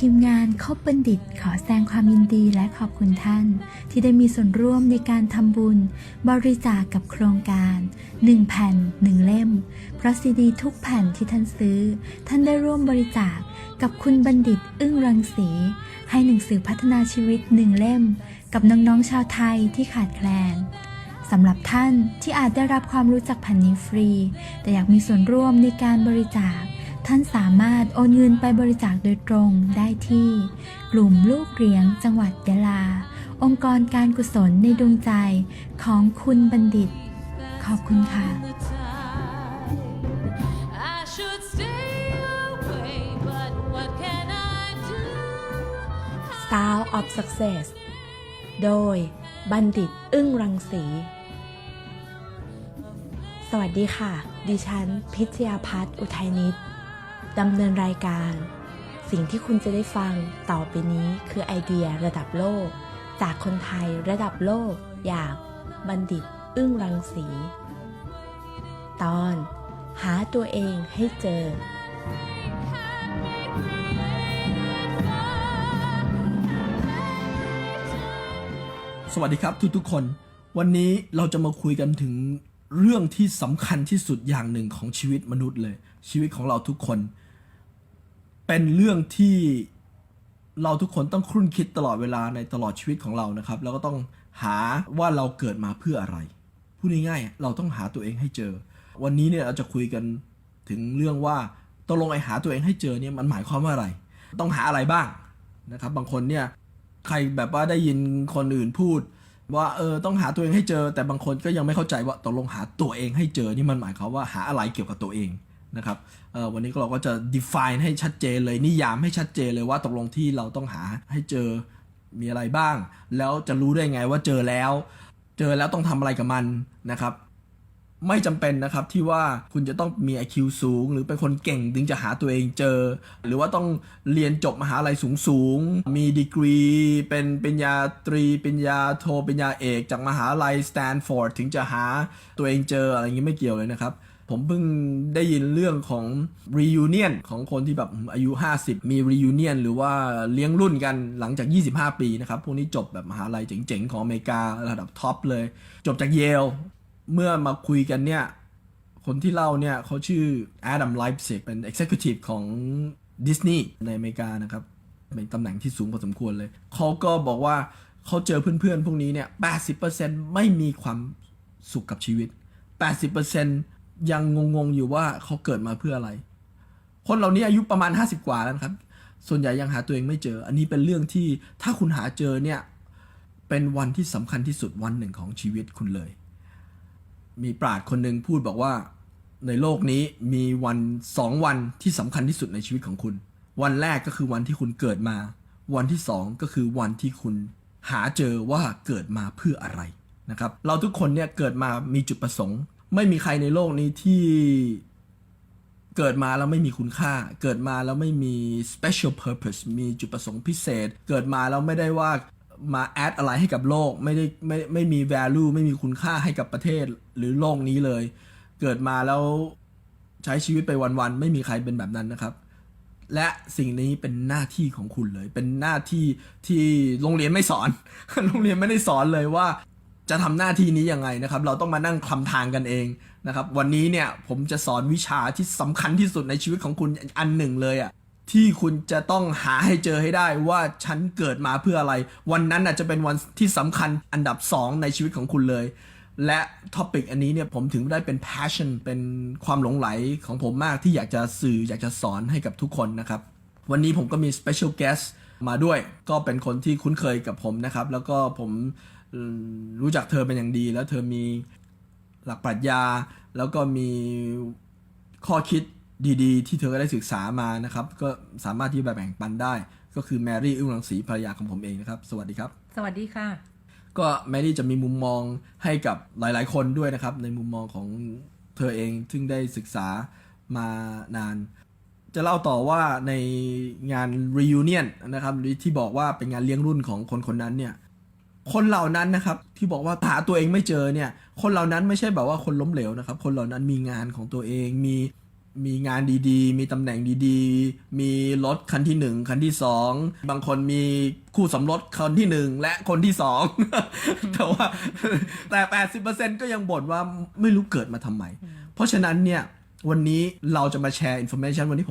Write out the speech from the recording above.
ทีมงานคบบัณฑิตขอแสดงความยินดีและขอบคุณท่าน ที่ได้มีส่วนร่วมในการทำบุญ บริจาคกับโครงการ 1 แผ่น 1 เล่ม เพราะซีดีทุกแผ่นที่ท่านซื้อ ท่านได้ร่วมบริจาคกับคุณบัณฑิตอึ้งรังสี ให้หนังสือพัฒนาชีวิตหนึ่งเล่ม กับน้องๆชาวไทยที่ขาดแคลนสำหรับท่านที่อาจได้รับความรู้จักแผ่นนี้ฟรี แต่อยากมีส่วนร่วมในการบริจาค ท่านสามารถโอนเงินไปบริจาคโดยตรงได้ที่ กลุ่มลูกเหรียงจังหวัดยะลา องค์กรการกุศลในดวงใจของคุณบัณฑิต ขอบคุณค่ะ I should stay away, but what can I do? Style of Success โดยบัณฑิตอึ้งรังสี สวัสดีค่ะ ดิฉัน พิชยาพัฒน์อุทัยนิต ดำเนินรายการ สิ่งที่คุณจะได้ฟังต่อไปนี้คือไอเดียระดับโลก จากคนไทยระดับโลก อย่างบัณฑิต อึ้งรังสี ตอน หาตัวเองให้เจอสวัสดีครับทุกๆคน วันนี้เราจะมาคุยกันถึงเรื่องที่สำคัญที่สุดอย่างหนึ่งของชีวิตมนุษย์เลย ชีวิตของเราทุกคน เป็นเรื่องที่เราทุกคนต้องครุ่นคิดตลอดเวลาในตลอดชีวิตของเรานะครับ แล้วก็ต้องหาว่าเราเกิดมาเพื่ออะไรพูดง่ายๆเราต้องหาตัวเองให้เจอ วันนี้เนี่ยเราจะคุยกันถึงเรื่องว่าตกลงไอ้หาตัวเองให้เจอเนี่ยมันหมายความว่าอะไร ต้องหาอะไรบ้างนะครับ บางคนเนี่ยใครแบบว่าได้ยินคนอื่นพูด ว่าเออต้องหาตัวเองให้เจอ แต่บางคนก็ยังไม่เข้าใจว่าตกลงหาตัวเองให้เจอนี่มันหมายความว่าหาอะไรเกี่ยวกับตัวเอง นะครับวันนี้เราก็จะ define ให้ชัดเจนเลยนิยามให้ชัดเจนเลยว่าตกลงที่เราต้องหาให้เจอมีอะไรบ้าง แล้วจะรู้ได้ไงว่าเจอแล้ว เจอแล้วต้องทำอะไรกับมันนะครับไม่จำเป็นนะครับที่ว่าคุณจะต้องมี IQ สูง หรือเป็นคนเก่งถึงจะหาตัวเองเจอ หรือว่าต้องเรียนจบมหาลัยสูงสูงๆมีดีกรี เป็นปริญญาตรีปริญญาโทปริญญาเอก จากมหาลัยสแตนฟอร์ดถึงจะหาตัวเองเจออะไรอย่างนี้ไม่เกี่ยวเลยนะครับ ผมเพิ่งได้ยินเรื่องของ reunion ของคนที่แบบอายุ 50 มี reunion หรือว่าเลี้ยงรุ่นกันหลังจาก 25 ปีนะครับ พวกนี้จบแบบมหาลัยเจ๋งๆ ของอเมริการะดับท็อปเลย จบจากเยล เมื่อมาคุยกันเนี่ย คนที่เล่าเนี่ยเขาชื่อ Adam Leipzig เป็น Executive ของ Disney ในอเมริกานะครับ เป็นตำแหน่งที่สูงพอสมควรเลย เขาก็บอกว่าเขาเจอเพื่อนๆ พวกนี้เนี่ย 80%ไม่มีความสุขกับชีวิต 80% ยังงงๆอยู่ว่าเขาเกิดมาเพื่ออะไร คนเหล่านี้อายุประมาณ 50 กว่าแล้วครับ ส่วนใหญ่ยังหาตัวเองไม่เจอ อันนี้เป็นเรื่องที่ถ้าคุณหาเจอเนี่ย เป็นวันที่สำคัญที่สุดวันหนึ่งของชีวิตคุณเลย มีปราชญ์คนหนึ่งพูดบอกว่าในโลกนี้มีวันสองวันที่สำคัญที่สุดในชีวิตของคุณ วันแรกก็คือวันที่คุณเกิดมา วันที่สองก็คือวันที่คุณหาเจอว่าเกิดมาเพื่ออะไรนะครับ เราทุกคนเนี่ยเกิดมามีจุดประสงค์ ไม่มีใครในโลกนี้ที่เกิดมาแล้วไม่มีคุณค่า เกิดมาแล้วไม่มี special purpose มีจุดประสงค์พิเศษ เกิดมาแล้วไม่ได้ว่ามา add อะไรให้กับโลก ไม่ได้ไม่ไม่มี value ไม่มีคุณค่าให้กับประเทศหรือโลกนี้เลย เกิดมาแล้วใช้ชีวิตไปวันๆ ไม่มีใครเป็นแบบนั้นนะครับ และสิ่งนี้เป็นหน้าที่ของคุณเลย เป็นหน้าที่ที่โรงเรียนไม่สอน โรงเรียนไม่ได้สอนเลยว่า จะทำหน้าที่นี้ยังไงนะครับ เราต้องมานั่งคลำทางกันเองนะครับ วันนี้เนี่ยผมจะสอนวิชาที่สำคัญที่สุดในชีวิตของคุณอันหนึ่งเลยอะ่ะที่คุณจะต้องหาให้เจอให้ได้ว่าฉันเกิดมาเพื่ออะไร วันนั้นอาจจะเป็นวันที่สำคัญอันดับสองในชีวิตของคุณเลย และท็อปิกอันนี้เนี่ยผมถึงได้เป็น passion เป็นความหลงไหลของผมมากที่อยากจะสื่ออยากจะสอนให้กับทุกคนนะครับ วันนี้ผมก็มี special guest มาด้วย ก็เป็นคนที่คุ้นเคยกับผมนะครับ แล้วก็ผม รู้จักเธอเป็นอย่างดี แล้วเธอมีหลักปรัชญา แล้วก็มีข้อคิดดีๆ ที่เธอได้ศึกษามานะครับ ก็สามารถที่จะแบ่งปันได้ ก็คือแมรี่อึ้งรังสีภรรยาของผมเองนะครับ สวัสดีครับ สวัสดีค่ะ ก็แมรี่จะมีมุมมองให้กับหลายๆ คนด้วยนะครับ ในมุมมองของเธอเองซึ่งได้ศึกษามานาน จะเล่าต่อว่าในงาน reunion นะครับหรือที่บอกว่าเป็นงานเลี้ยงรุ่นของคนคนนั้นเนี่ย คนเหล่านั้นนะครับที่บอกว่าหาตัวเองไม่เจอเนี่ย คนเหล่านั้นไม่ใช่แบบว่าคนล้มเหลวนะครับ คนเหล่านั้นมีงานของตัวเองมีมีงานดีๆ มีตำแหน่งดีๆ มีรถคันที่หนึ่งคันที่สองบางคนมีคู่สมรสคนที่หนึ่งและคนที่สอง แต่ว่าแต่80%ก็ยังบ่นว่าไม่รู้เกิดมาทำไม เพราะฉะนั้นเนี่ยวันนี้เราจะมาแชร์อินโฟเมชันวันนี้ผม